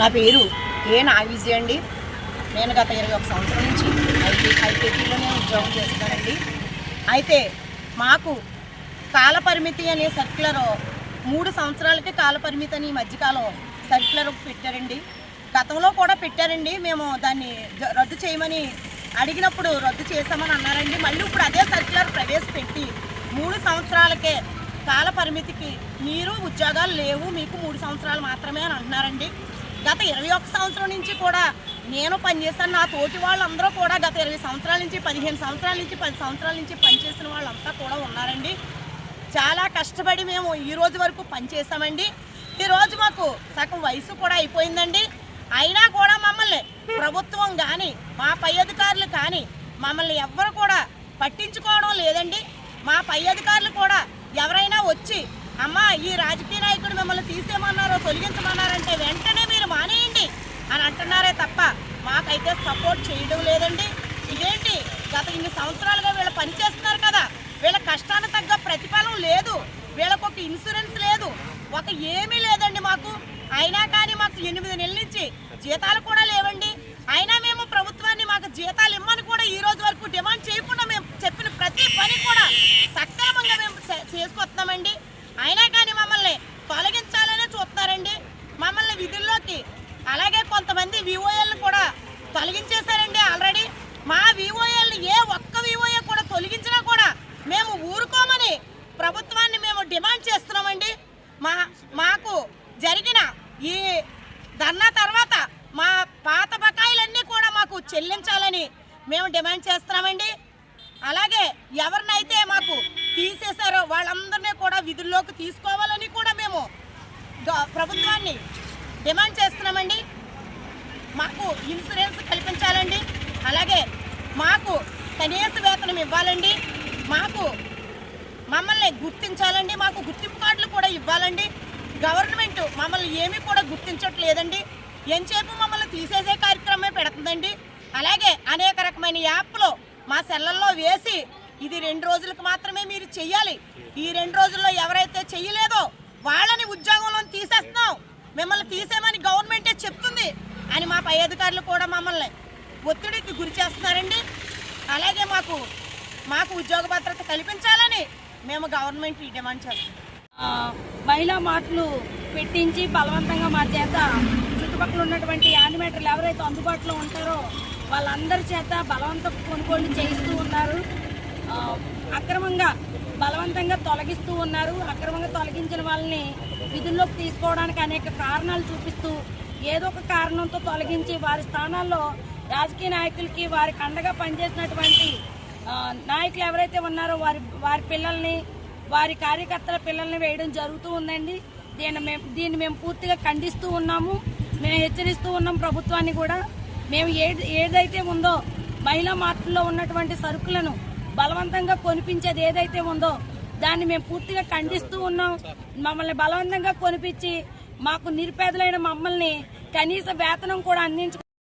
నా పేరు ఏ నాగవిజి అండి. నేను గత ఇరవై ఒక సంవత్సరం నుంచి ఐటీ ఐటీలోనే ఉద్యోగం చేస్తానండి అయితే మాకు కాల పరిమితి అనే సర్క్యులర్ మూడు సంవత్సరాలకి కాల పరిమితి అని ఈ మధ్యకాలం సర్క్యులర్ పెట్టారండి. గతంలో కూడా పెట్టారండి. మేము దాన్ని రద్దు చేయమని అడిగినప్పుడు రద్దు చేశామని అన్నారండి. మళ్ళీ ఇప్పుడు అదే సర్క్యులర్ ప్రవేశపెట్టి మూడు సంవత్సరాలకే కాల పరిమితికి మీరు ఉద్యోగాలు లేవు మీకు మూడు సంవత్సరాలు మాత్రమే అని అంటున్నారండి. గత ఇరవై ఒక్క సంవత్సరం నుంచి కూడా నేను పనిచేశాను నా తోటి వాళ్ళందరూ కూడా గత ఇరవై సంవత్సరాల నుంచి పదిహేను సంవత్సరాల నుంచి పది సంవత్సరాల నుంచి పనిచేసిన వాళ్ళంతా కూడా ఉన్నారండి. చాలా కష్టపడి మేము ఈ రోజు వరకు పనిచేసామండి ఈరోజు మాకు సగం వయసు కూడా అయిపోయిందండి. అయినా కూడా మమ్మల్ని ప్రభుత్వం కానీ మా పై అధికారులు కానీ మమ్మల్ని ఎవ్వరు కూడా పట్టించుకోవడం లేదండి. మా పై అధికారులు కూడా ఎవరైనా వచ్చి అమ్మా ఈ రాజకీయ నాయకుడు మిమ్మల్ని తీసేయమన్నారో తొలగించమన్నారంటే వెంటనే మీరు మానేయండి అని అంటున్నారే తప్ప అయితే సపోర్ట్ చేయడం లేదండి. ఇదేంటి? గత ఇన్ని సంవత్సరాలుగా వీళ్ళు పనిచేస్తున్నారు కదా. వీళ్ళ కష్టానికి తగ్గ ప్రతిఫలం లేదు. వీళ్ళకు ఒక ఇన్సూరెన్స్ లేదు. ఒక ఏమీ లేదండి మాకు. అయినా కానీ మాకు ఎనిమిది నెలల నుంచి జీతాలు కూడా లేవండి. అయినా మేము ప్రభుత్వాన్ని మాకు జీతాలు ఇమ్మని కూడా ఈ రోజు వరకు డిమాండ్ చేయకుండా మేము చెప్పిన ప్రతి పని కూడా సక్రమంగా మేము చేసుకొస్తున్నామండి. అయినా కానీ మమ్మల్ని తొలగించాలనే చూస్తున్నారండి. మమ్మల్ని విధుల్లోకి అలాగే కొంతమంది వివో కూడా తొలగించేశారండి ఆల్రెడీ మా విఓఎల్ని ఏ ఒక్క విఓఏ కూడా తొలగించినా కూడా మేము ఊరుకోమని ప్రభుత్వాన్ని మేము డిమాండ్ చేస్తున్నామండి. మా మాకు జరిగిన ఈ ధర్నా తర్వాత మా పాత బకాయిలన్నీ కూడా మాకు చెల్లించాలని మేము డిమాండ్ చేస్తున్నామండి. అలాగే ఎవరినైతే మాకు తీసేశారో వాళ్ళందరినీ కూడా విధుల్లోకి తీసుకోవాలని కూడా మేము ప్రభుత్వాన్ని డిమాండ్ చేస్తున్నామండి. మాకు ఇన్సూరెన్స్ కల్పించాలండి. అలాగే మాకు కనీస వేతనం ఇవ్వాలండి. మాకు మమ్మల్ని గుర్తించాలండి మాకు గుర్తింపు కార్డులు కూడా ఇవ్వాలండి. గవర్నమెంట్ మమ్మల్ని ఏమీ కూడా గుర్తించట్లేదండి. ఎంతసేపు మమ్మల్ని తీసేసే కార్యక్రమమే పెడుతుందండి. అలాగే అనేక రకమైన యాప్లు మా సెల్లల్లో వేసి ఇది రెండు రోజులకు మాత్రమే మీరు చెయ్యాలి. ఈ రెండు రోజుల్లో ఎవరైతే చెయ్యలేదో వాళ్ళని ఉద్యోగంలో తీసేస్తున్నాం. మిమ్మల్ని తీసేమని గవర్నమెంటే చెప్తుంది అని మా పై అధికారులు కూడా మమ్మల్ని ఒత్తిడికి గురి చేస్తున్నారండి. అలాగే మాకు మాకు ఉద్యోగ భద్రత కల్పించాలని మేము గవర్నమెంట్ డిమాండ్ చేస్తాం. మహిళా మాటలు పెట్టించి బలవంతంగా మా చేత చుట్టుపక్కల ఉన్నటువంటి యానిమేటర్లు ఎవరైతే అందుబాటులో ఉంటారో వాళ్ళందరి చేత బలవంత కొనుగోలు చేయిస్తూ ఉన్నారు. అక్రమంగా బలవంతంగా తొలగిస్తూ ఉన్నారు. అక్రమంగా తొలగించిన వాళ్ళని విధుల్లోకి తీసుకోవడానికి అనేక కారణాలు చూపిస్తూ ఏదో ఒక కారణంతో తొలగించి వారి స్థానాల్లో రాజకీయ నాయకులకి వారికి అండగా పనిచేసినటువంటి నాయకులు ఎవరైతే ఉన్నారో వారి వారి పిల్లల్ని వారి కార్యకర్తల పిల్లల్ని వేయడం జరుగుతూ ఉందండి. దీన్ని మేము దీన్ని మేము పూర్తిగా ఖండిస్తూ ఉన్నాము. మేము హెచ్చరిస్తూ ఉన్నాం ప్రభుత్వాన్ని కూడా. మేము ఏది ఏదైతే ఉందో మహిళా మార్పుల్లో ఉన్నటువంటి సరుకులను బలవంతంగా కొనిపించేది ఏదైతే ఉందో దాన్ని మేము పూర్తిగా ఖండిస్తూ ఉన్నాం. మమ్మల్ని బలవంతంగా కొనిపించి మాకు నిరుపేదలైన మమ్మల్ని కనీస వేతనం కూడా అందించ